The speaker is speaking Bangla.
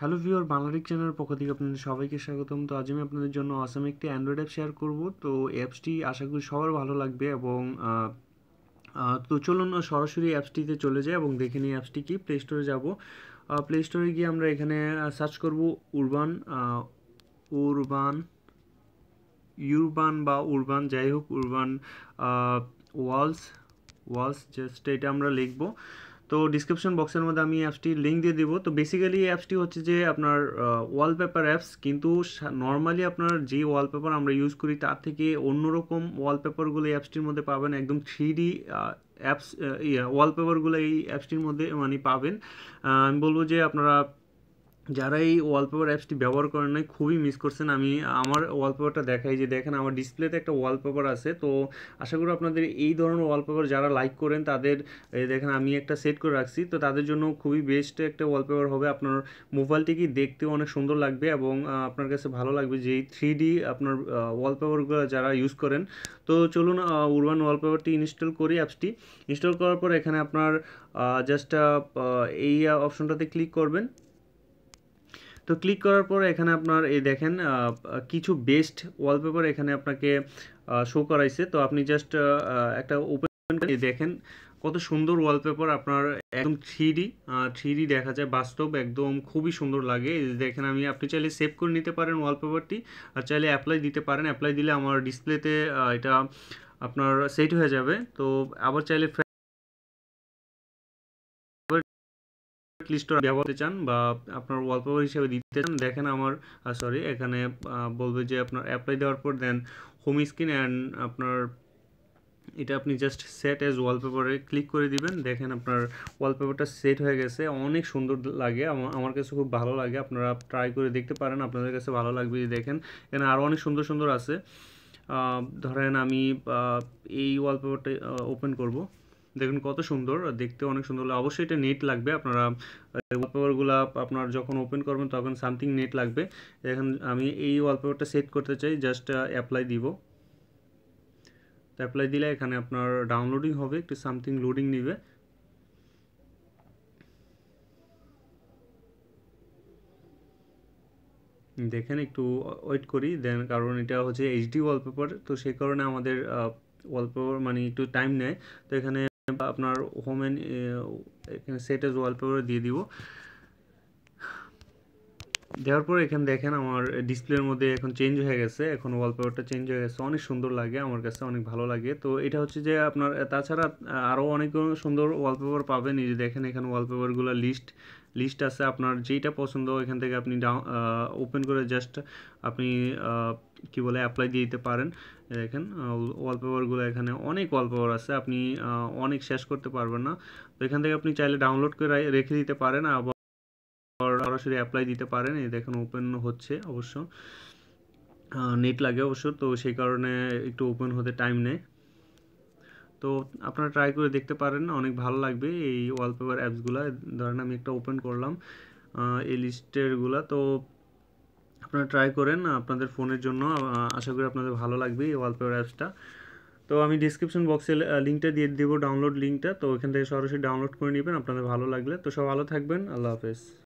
হ্যালো ভিওর বাংলাদেশ চ্যানেলের পক্ষ থেকে আপনাদের সবাইকে স্বাগতম। তো আজ আমি আপনাদের জন্য আসাম একটি অ্যান্ড্রয়েড অ্যাপ শেয়ার করব। তো অ্যাপসটি আশা করি সবার ভালো লাগবে এবং তো চলুন সরাসরি অ্যাপসটিতে চলে যাই এবং দেখে নিই অ্যাপসটি কি। প্লে স্টোরে যাব। প্লে স্টোরে গিয়ে আমরা এখানে সার্চ করব উরবান উরবান ইউরবান বা উরবান যাই হোক উরবান ওয়ালস ওয়ালস জাস্ট এটা আমরা লিখব। তো ডিসক্রিপশন বক্সের মধ্যে আমি অ্যাপসটি লিঙ্ক দিয়ে দেবো। তো বেসিক্যালি এই অ্যাপসটি হচ্ছে যে আপনার ওয়ালপেপার অ্যাপস কিন্তু নর্মালি আপনার যে ওয়ালপেপার আমরা ইউজ করি, তার থেকে অন্যরকম ওয়ালপেপারগুলো এই অ্যাপসটির মধ্যে পাবেন। একদম থ্রি ডি অ্যাপস ওয়ালপেপারগুলো এই অ্যাপসটির মধ্যে মানে পাবেন। আমি বলব যে আপনারা যারা এই ওয়ালপেপার অ্যাপসটি ব্যবহার করেন নাই, খুবই মিস করছেন। আমি, আমার ওয়ালপেপারটা দেখাই যে, দেখেন আমার ডিসপ্লেতে একটা ওয়ালপেপার আছে। তো আশা করি আপনাদের এই ধরনের ওয়ালপেপার যারা লাইক করেন, তাদের দেখেন আমি একটা সেট করে রাখছি। তো তাদের জন্য খুবই বেস্ট একটা ওয়ালপেপার হবে। আপনার মোবাইলটিকে দেখতে অনেক সুন্দর লাগবে এবং আপনার কাছে ভালো লাগবে যে, এই থ্রি ডি আপনার ওয়ালপেপারগুলো যারা ইউজ করেন। তো চলুন উরবান ওয়ালপেপারটি ইনস্টল করি অ্যাপসটি ইনস্টল করার পর এখানে আপনার জাস্ট এই অপশনটাতে ক্লিক করবেন। তো ক্লিক করার পর এখানে আপনার এই দেখেন কিছু বেস্ট ওয়ালপেপার এখানে আপনাকে শো করাইছে। তো আপনি জাস্ট একটা ওপেন দেখেন, কত সুন্দর ওয়ালপেপার আপনার একদম থ্রি ডি থ্রি দেখা যায়। বাস্তব, একদম খুবই সুন্দর লাগে। দেখেন, আমি, আপনি চাইলে সেভ করে নিতে পারেন ওয়ালপেপারটি আর চাইলে অ্যাপ্লাই দিতে পারেন। অ্যাপ্লাই দিলে আমার ডিসপ্লেতে এটা আপনার সেট হয়ে যাবে। তো আবার চাইলে লিস্ট ব্যবহার করতে চান বা আপনার ওয়ালপেপার হিসেবে দিতে চান, দেখেন আমার সরি এখানে বলবে যে আপনার অ্যাপ্লাই দেওয়ার পর দেন হোম স্ক্রিন অ্যান্ড আপনার, এটা আপনি জাস্ট সেট অ্যাজ ওয়ালপেপারে ক্লিক করে দিবেন। দেখেন আপনার ওয়ালপেপারটা সেট হয়ে গেছে। অনেক সুন্দর লাগে। আমার কাছে খুব ভালো লাগে। আপনারা ট্রাই করে দেখতে পারেন। আপনাদের কাছে ভালো লাগবে দেখেন। এখানে আরও অনেক সুন্দর সুন্দর আছে। ধরেন আমি এই ওয়ালপেপারটা ওপেন করব। দেখুন, কত সুন্দর। দেখতে অনেক সুন্দর অবশ্যই এটা নেট লাগবে। আপনারা ওয়ালপেপারগুলো আপনার যখন ওপেন করবেন, তখন সামথিং নেট লাগবে। এখন আমি এই ওয়ালপেপারটা সেট করতে চাই। জাস্ট অ্যাপ্লাই দিব। অ্যাপ্লাই দিলে এখানে আপনার ডাউনলোডিং হবে। একটু সামথিং লোডিং নিবে। দেখেন, একটু ওয়েট করি। দেন, কারণ এটা হচ্ছে এইচডি ওয়ালপেপার তো সেই কারণে আমাদের ওয়ালপেপার মানে একটু টাইম নেয়। তো এখানে আপনার হোম এখানে সেট এজ ওয়ালপেপার দিয়ে দিব। দেওয়ার পর এখানে দেখেন আমার ডিসপ্লের মধ্যে এখন চেঞ্জ হয়ে গেছে, এখন ওয়ালপেপারটা চেঞ্জ হয়ে গেছে, অনেক সুন্দর লাগে, আমার কাছে অনেক ভালো লাগে। তো এটা হচ্ছে যে আপনার, তাছাড়া আরও অনেক সুন্দর ওয়ালপেপার পাবেন, এই যে দেখেন এখানে ওয়ালপেপারগুলো লিস্ট লিস্ট আছে আপনার যেইটা পছন্দ, এখান থেকে আপনি ডাউন ওপেন করে জাস্ট আপনি কি বলে অ্যাপ্লাই দিয়ে দিতে পারেন। দেখেন ওয়ালপেপারগুলো এখানে অনেক ওয়ালপেপার আছে, আপনি অনেক শেষ করতে পারবেন না। তো এখান থেকে আপনি চাইলে ডাউনলোড করে রেখে দিতে পারেন, আবার সরাসরি অ্যাপ্লাই দিতে পারেন। এই দেখেন ওপেন হচ্ছে অবশ্য। নেট লাগে অবশ্য, তো সেই কারণে একটু ওপেন হতে টাইম নেয়। তো আপনারা ট্রাই করে দেখতে পারেন, অনেক ভালো লাগবে এই ওয়ালপেপার অ্যাপসগুলো ধরেন আমি একটা ওপেন করলাম এই লিস্টেরগুলা তো আপনারা ট্রাই করেন আপনাদের ফোনের জন্য। আশা করি আপনাদের ভালো লাগবে এই ওয়ালপেপার অ্যাপসটা তো আমি ডিসক্রিপশন বক্সে লিঙ্কটা দিয়ে দেবো ডাউনলোড লিঙ্কটা তো ওইখান থেকে সরাসরি ডাউনলোড করে নেবেন, আপনাদের ভালো লাগলে। তো সব ভালো থাকবেন, আল্লাহ হাফেজ।